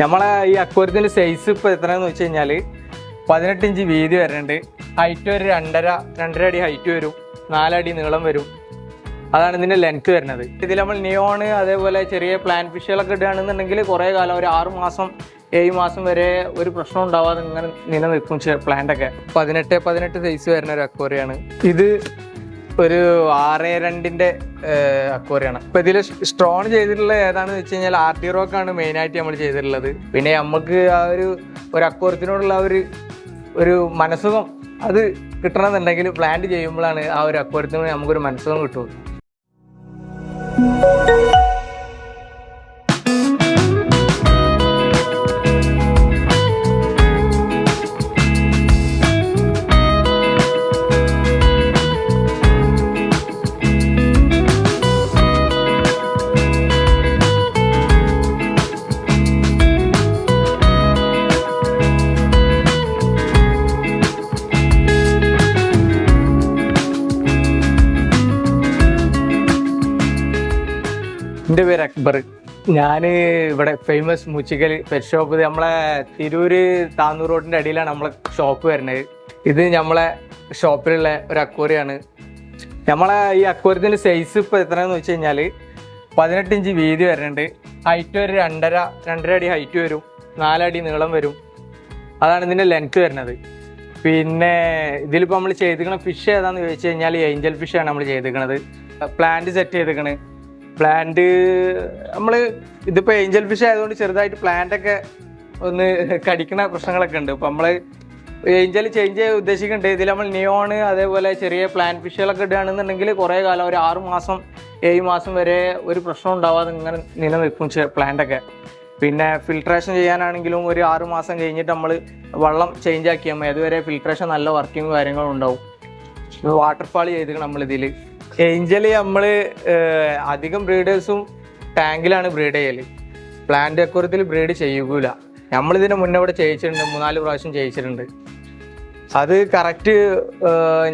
നമ്മളെ ഈ അക്വരത്തിന്റെ സൈസ് ഇപ്പൊ എത്ര വെച്ച് കഴിഞ്ഞാൽ പതിനെട്ട് ഇഞ്ച് വീതി വരുന്നുണ്ട്. ഹൈറ്റ് ഒരു രണ്ടര രണ്ടര അടി ഹൈറ്റ് വരും. നാലടി നീളം വരും. അതാണ് ഇതിന്റെ ലെങ്ത് വരുന്നത്. ഇതിൽ നമ്മൾ നിയോണ് അതേപോലെ ചെറിയ പ്ലാൻ ഫിഷുകളൊക്കെ ഇടുകയാണെന്നുണ്ടെങ്കിൽ കുറേ കാലം ഒരു ആറ് മാസം ഏഴ് മാസം വരെ ഒരു പ്രശ്നം ഉണ്ടാവാതെ ഇങ്ങനെ നിലനിൽക്കും പ്ലാന്റ് ഒക്കെ. പതിനെട്ട് പതിനെട്ട് സൈസ് വരുന്ന ഒരു അക്വറിയാണ്. ഇത് ഒരു ആറ് രണ്ടിന്റെ അക്വറിയാണ്. ഇപ്പൊ ഇതിൽ സ്ട്രോൺ ചെയ്തിട്ടുള്ള ഏതാണെന്ന് വെച്ച് കഴിഞ്ഞാൽ ആർ ടി റോക്ക് ആണ് മെയിൻ ആയിട്ട് നമ്മൾ ചെയ്തിട്ടുള്ളത്. പിന്നെ നമുക്ക് ആ ഒരു ഒരു അക്വറത്തിനോടുള്ള ആ ഒരു ഒരു മനസ്സുഖം അത് കിട്ടണമെന്നുണ്ടെങ്കിൽ പ്ലാന്റ് ചെയ്യുമ്പോഴാണ് ആ ഒരു അക്വറത്തിന് നമുക്കൊരു മനസ്സുഖം കിട്ടുള്ളൂ. എന്റെ പേര് അക്ബർ. ഞാൻ ഇവിടെ ഫേമസ് മുച്ചിക്കൽ പെറ്റ് ഷോപ്പ് നമ്മളെ തിരൂര് താന്നൂർ റോഡിന്റെ അടിയിലാണ് നമ്മളെ ഷോപ്പ് വരുന്നത്. ഇത് നമ്മളെ ഷോപ്പിലുള്ള ഒരു അക്വറിയാണ്. നമ്മളെ ഈ അക്വറിയത്തിന്റെ സൈസ് ഇപ്പോൾ എത്രയാണെന്ന് വെച്ച് കഴിഞ്ഞാൽ പതിനെട്ട് ഇഞ്ച് വീതി വരുന്നുണ്ട്. ഹൈറ്റ് ഒരു രണ്ടര രണ്ടര അടി ഹൈറ്റ് വരും. നാലടി നീളം വരും. അതാണ് ഇതിന്റെ ലെങ്ത് വരുന്നത്. പിന്നെ ഇതിലിപ്പോൾ നമ്മൾ ചെയ്തിരിക്കുന്ന ഫിഷ് ഏതാണെന്ന് ചോദിച്ചു കഴിഞ്ഞാൽ ഏഞ്ചൽ ഫിഷാണ് നമ്മൾ ചെയ്തിരിക്കുന്നത്. പ്ലാന്റ് സെറ്റ് ചെയ്തിരിക്കണ് പ്ലാന്റ് നമ്മൾ ഇതിപ്പോൾ ഏഞ്ചൽ ഫിഷ് ആയതുകൊണ്ട് ചെറുതായിട്ട് പ്ലാന്റ് ഒക്കെ ഒന്ന് കടിക്കുന്ന പ്രശ്നങ്ങളൊക്കെ ഉണ്ട്. ഇപ്പം നമ്മൾ ഏഞ്ചൽ ചേഞ്ച് ചെയ്യാൻ ഉദ്ദേശിക്കുന്നുണ്ട് ഇതിൽ നമ്മൾ നിയോണ് അതേപോലെ ചെറിയ പ്ലാന്റ് ഫിഷുകളൊക്കെ ഇടുകയാണെന്നുണ്ടെങ്കിൽ കുറേ കാലം ഒരു ആറ് മാസം ഏഴ് മാസം വരെ ഒരു പ്രശ്നം ഉണ്ടാവാതെ ഇങ്ങനെ നിലനിൽക്കും പ്ലാന്റ് ഒക്കെ. പിന്നെ ഫിൽട്രേഷൻ ചെയ്യാനാണെങ്കിലും ഒരു ആറ് മാസം കഴിഞ്ഞിട്ട് നമ്മൾ വെള്ളം ചേഞ്ച് ആക്കിയാൽ മതി. അതുവരെ ഫിൽട്രേഷൻ നല്ല വർക്കിംഗ് കാര്യങ്ങളും ഉണ്ടാവും. വാട്ടർഫാൾ ചെയ്തിരിക്കണം നമ്മളിതിൽ ഏഞ്ചൽ നമ്മൾ അധികം ബ്രീഡേഴ്സും ടാങ്കിലാണ് ബ്രീഡ് ചെയ്യൽ. പ്ലാന്റ് അക്വരത്തിൽ ബ്രീഡ് ചെയ്യൂല. നമ്മളിതിന് മുന്നേ ഇവിടെ ചെയ്യിച്ചിട്ടുണ്ട് മൂന്നാൽ പ്രാവശ്യം ചെയ്യിച്ചിട്ടുണ്ട്. അത് കറക്റ്റ്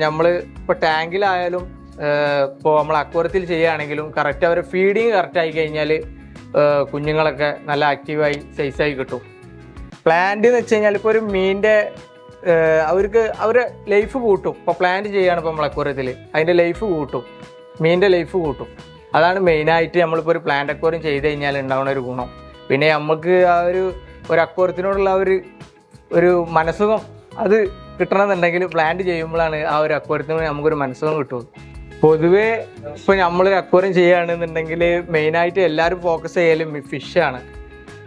നമ്മൾ ഇപ്പോൾ ടാങ്കിലായാലും ഇപ്പോൾ നമ്മൾ അക്വറത്തിൽ ചെയ്യുകയാണെങ്കിലും കറക്റ്റ് അവരെ ഫീഡിങ് കറക്റ്റ് ആയി കഴിഞ്ഞാൽ കുഞ്ഞുങ്ങളൊക്കെ നല്ല ആക്റ്റീവായി സൈസായി കിട്ടും. പ്ലാന്റ് എന്ന് വെച്ച് കഴിഞ്ഞാൽ ഇപ്പോൾ ഒരു മീനിന്റെ അവർക്ക് അവരെ ലൈഫ് കൂട്ടും. ഇപ്പോൾ പ്ലാന്റ് ചെയ്യുകയാണ് ഇപ്പോൾ നമ്മൾ അക്വറിയത്തിൽ അതിന്റെ ലൈഫ് കൂട്ടും. മീനിന്റെ ലൈഫ് കൂട്ടും. അതാണ് മെയിനായിട്ട് നമ്മളിപ്പോൾ ഒരു പ്ലാന്റ് അക്വറിയം ചെയ്ത് കഴിഞ്ഞാൽ ഉണ്ടാവുന്ന ഒരു ഗുണം. പിന്നെ നമുക്ക് ആ ഒരു ഒരു അക്വറിയത്തിനോടുള്ള ഒരു ഒരു മനസ്സുഖം അത് കിട്ടണമെന്നുണ്ടെങ്കിൽ പ്ലാന്റ് ചെയ്യുമ്പോഴാണ് ആ ഒരു അക്വറിയത്തിന് നമുക്കൊരു മനസ്സുഖം കിട്ടുള്ളൂ പൊതുവേ ഇപ്പോൾ നമ്മളൊരു അക്വറിയം ചെയ്യുകയാണെന്നുണ്ടെങ്കിൽ മെയിനായിട്ട് എല്ലാവരും ഫോക്കസ് ചെയ്യലും ഫിഷാണ്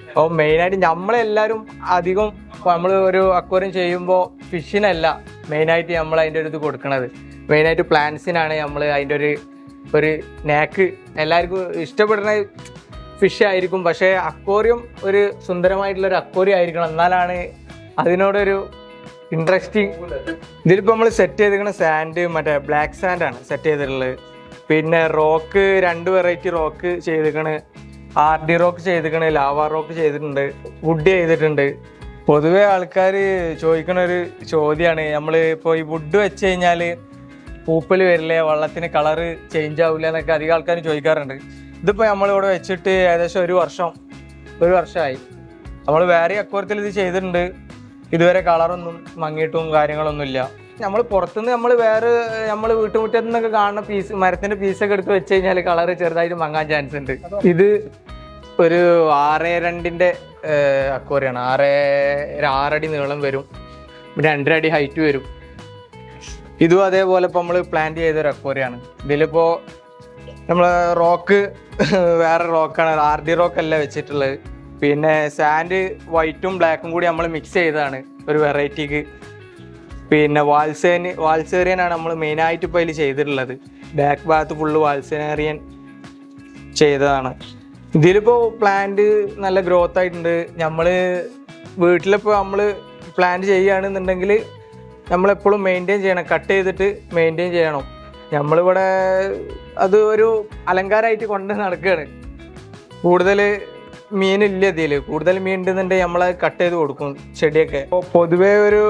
അപ്പോൾ മെയിനായിട്ട് നമ്മളെല്ലാവരും അധികം നമ്മൾ ഒരു അക്വറിയം ചെയ്യുമ്പോൾ ഫിഷിനല്ല മെയിനായിട്ട് നമ്മൾ അതിന്റെ ഒരു ഇത് കൊടുക്കുന്നത് മെയിനായിട്ട് പ്ലാന്റ്സിനാണ് നമ്മൾ അതിന്റെ ഒരു ഒരു നാക്ക്. എല്ലാവർക്കും ഇഷ്ടപ്പെടുന്ന ഫിഷ് ആയിരിക്കും പക്ഷേ അക്വറിയം ഒരു സുന്ദരമായിട്ടുള്ള ഒരു അക്വറിയം ആയിരിക്കണം. എന്നാലാണ് അതിനോടൊരു ഇൻട്രസ്റ്റിംഗ്. ഇതിലിപ്പോൾ നമ്മൾ സെറ്റ് ചെയ്തിരിക്കുന്ന സാൻഡ് മറ്റേ ബ്ലാക്ക് സാൻഡ് ആണ് സെറ്റ് ചെയ്തിട്ടുള്ളത്. പിന്നെ റോക്ക് രണ്ട് വെറൈറ്റി റോക്ക് ചെയ്തിരിക്കണ്. ആർ ഡി റോക്ക് ചെയ്തിരിക്കണ് ലാവ റോക്ക് ചെയ്തിട്ടുണ്ട് വുഡ് ചെയ്തിട്ടുണ്ട്. പൊതുവേ ആൾക്കാർ ചോദിക്കുന്ന ഒരു ചോദ്യമാണ് നമ്മൾ ഇപ്പോൾ ഈ വുഡ് വെച്ച് കഴിഞ്ഞാൽ പൂപ്പൽ വരില്ലേ വെള്ളത്തിന് കളറ് ചേഞ്ച് ആവില്ല എന്നൊക്കെ അധികം ആൾക്കാർ ചോദിക്കാറുണ്ട്. ഇതിപ്പോൾ നമ്മളിവിടെ വെച്ചിട്ട് ഏകദേശം ഒരു വർഷം ഒരു വർഷമായി നമ്മൾ വേറെ അക്വരത്തിൽ ഇത് ചെയ്തിട്ടുണ്ട്. ഇതുവരെ കളറൊന്നും മങ്ങിയിട്ടും കാര്യങ്ങളൊന്നുമില്ല നമ്മൾ പുറത്തുനിന്ന് നമ്മൾ വേറെ നമ്മൾ വീട്ടുമുറ്റത്തു നിന്നൊക്കെ കാണുന്ന പീസ് മരത്തിന്റെ പീസൊക്കെ എടുത്ത് വെച്ച് കഴിഞ്ഞാൽ കളറ് ചെറുതായിട്ട് മങ്ങാൻ ചാൻസ് ഉണ്ട്. ഇത് ഒരു ആറ് രണ്ടിന്റെ അക്വറിയാണ്. ആറ് ആറടി നീളം വരും. പിന്നെ രണ്ടരടി ഹൈറ്റ് വരും. ഇതും അതേപോലെ ഇപ്പോൾ നമ്മൾ പ്ലാൻ ചെയ്ത ഒരു അക്വറിയാണ്. ഇതിലിപ്പോൾ നമ്മൾ റോക്ക് വേറെ റോക്കാണ് ആർ ഡി റോക്ക് അല്ല വെച്ചിട്ടുള്ളത്. പിന്നെ സാൻഡ് വൈറ്റും ബ്ലാക്കും കൂടി നമ്മൾ മിക്സ് ചെയ്തതാണ് ഒരു വെറൈറ്റിക്ക് പിന്നെ വാൾസേന് വാൾസേറിയനാണ് നമ്മൾ മെയിനായിട്ട് ഇപ്പോൾ അതിൽ ചെയ്തിട്ടുള്ളത്. ബാക്ക് ഭാഗത്ത് ഫുള്ള് വാൽസേനേറിയൻ ചെയ്തതാണ്. ഇതിലിപ്പോൾ പ്ലാന്റ് നല്ല ഗ്രോത്ത് ആയിട്ടുണ്ട്. നമ്മൾ വീട്ടിലിപ്പോ നമ്മൾ പ്ലാന്റ് ചെയ്യുകയാണെന്നുണ്ടെങ്കിൽ നമ്മളെപ്പോഴും മെയിന്റെയിൻ ചെയ്യണം. കട്ട് ചെയ്തിട്ട് മെയിന്റെയിൻ ചെയ്യണം. നമ്മളിവിടെ അത് ഒരു അലങ്കാരമായിട്ട് കൊണ്ട് നടക്കുകയാണ് കൂടുതൽ മീൻ ഇല്ല ഇതിൽ കൂടുതൽ മീൻ ഉണ്ടെന്നുണ്ടെങ്കിൽ നമ്മളെ കട്ട് ചെയ്ത് കൊടുക്കും ചെടിയൊക്കെ. അപ്പോൾ പൊതുവേ ഒരു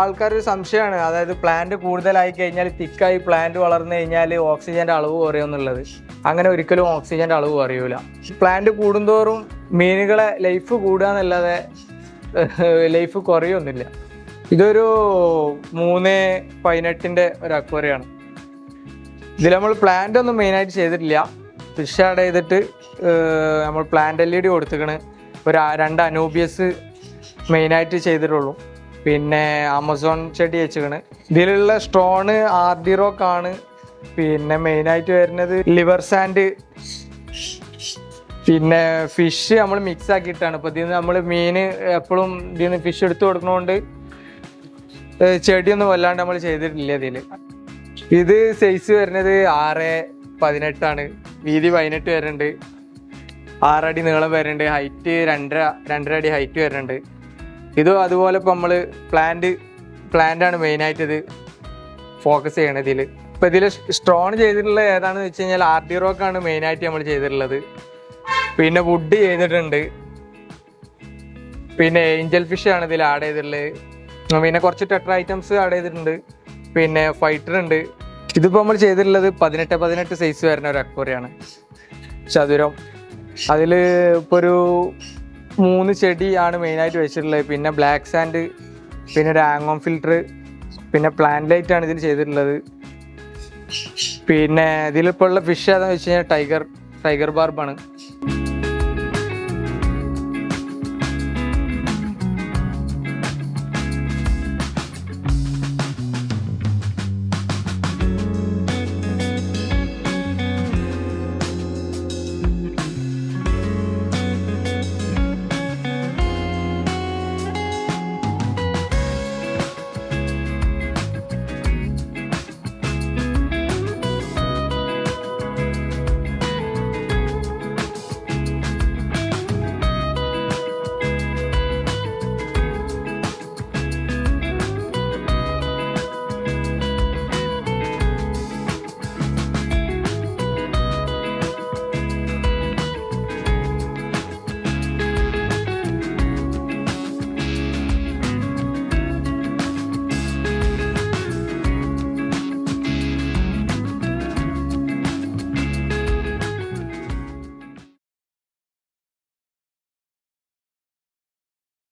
ആൾക്കാർ ഒരു സംശയമാണ് അതായത് പ്ലാന്റ് കൂടുതലായി കഴിഞ്ഞാൽ തിക്കായി പ്ലാന്റ് വളർന്നു കഴിഞ്ഞാൽ ഓക്സിജന്റെ അളവ് കുറയുമെന്നുള്ളത് അങ്ങനെ ഒരിക്കലും ഓക്സിജന്റെ അളവ് കുറയൂല. പ്ലാന്റ് കൂടുന്തോറും മീനുകളെ ലൈഫ് കൂടുക എന്നല്ലാതെ ലൈഫ് കുറയൊന്നുമില്ല. ഇതൊരു മൂന്ന് പതിനെട്ടിന്റെ ഒരു അക്വറിയാണ്. ഇതിൽ നമ്മൾ പ്ലാന്റ് ഒന്നും മെയിനായിട്ട് ചെയ്തിട്ടില്ല. ഫിഷ് ആഡ് ചെയ്തിട്ട് നമ്മൾ പ്ലാന്റ് എൽ ഇ ഡി കൊടുത്തിക്കണ്. ഒരു രണ്ട് അനൂബിയസ് മെയിനായിട്ട് ചെയ്തിട്ടുള്ളൂ. പിന്നെ ആമസോൺ ചെടി വെച്ചിക്കണ്. ഇതിലുള്ള സ്ട്രോണ് ആർഡി റോക്ക് ആണ്. പിന്നെ മെയിനായിട്ട് വരുന്നത് ലിവർ സാൻഡ്. പിന്നെ ഫിഷ് നമ്മൾ മിക്സ് ആക്കിയിട്ടാണ്. ഇപ്പൊ ഇതിൽ നിന്ന് നമ്മൾ മീൻ എപ്പോഴും ഇതിൽ നിന്ന് ഫിഷ് എടുത്തു കൊടുക്കണോണ്ട് ചെടിയൊന്നും വല്ലാണ്ട് നമ്മൾ ചെയ്തിട്ടില്ല ഇതിൽ. ഇത് സൈസ് വരുന്നത് ആറ് പതിനെട്ടാണ്. വീതി പതിനെട്ട് വരുന്നുണ്ട് ആറടി നീളം വരുന്നുണ്ട് ഹൈറ്റ് രണ്ടര രണ്ടര അടി ഹൈറ്റ് വരുന്നുണ്ട് ഇത് അതുപോലെ ഇപ്പം നമ്മൾ പ്ലാന്റ് പ്ലാന്റ് ആണ് മെയിനായിട്ട് ഇത് ഫോക്കസ് ചെയ്യണത് ഇതിൽ ഇപ്പം ഇതിൽ സ്ട്രോൺ ചെയ്തിട്ടുള്ള ഏതാണെന്ന് വെച്ച് കഴിഞ്ഞാൽ ആർ ഡി റോക്കാണ് മെയിനായിട്ട് നമ്മൾ ചെയ്തിട്ടുള്ളത്. പിന്നെ വുഡ് ചെയ്തിട്ടുണ്ട്. പിന്നെ ഏഞ്ചൽ ഫിഷ് ആണ് ഇതിൽ ആഡ് ചെയ്തിട്ടുള്ളത്. പിന്നെ കുറച്ച് ടെട്ര ഐറ്റംസ് ആഡ് ചെയ്തിട്ടുണ്ട്. പിന്നെ ഫൈറ്റർ ഉണ്ട്. ഇതിപ്പോൾ നമ്മൾ ചെയ്തിട്ടുള്ളത് പതിനെട്ട് പതിനെട്ട് സൈസ് വരുന്ന ഒരു അക്വറിയാണ് ചതുരം അതിൽ ഇപ്പൊ ഒരു മൂന്ന് ചെടിയാണ് മെയിനായിട്ട് വെച്ചിട്ടുള്ളത്. പിന്നെ ബ്ലാക്ക് സാൻഡ് പിന്നെ ഒരു ആംഗോൺ ഫിൽറ്റർ പിന്നെ പ്ലാന്റ് ലൈറ്റ് ആണ് ഇതിൽ ചെയ്തിട്ടുള്ളത്. പിന്നെ ഇതിലിപ്പോൾ ഉള്ള ഫിഷ് ഏതാണെന്ന് വെച്ച് കഴിഞ്ഞാൽ ടൈഗർ ടൈഗർ ബാർബാണ്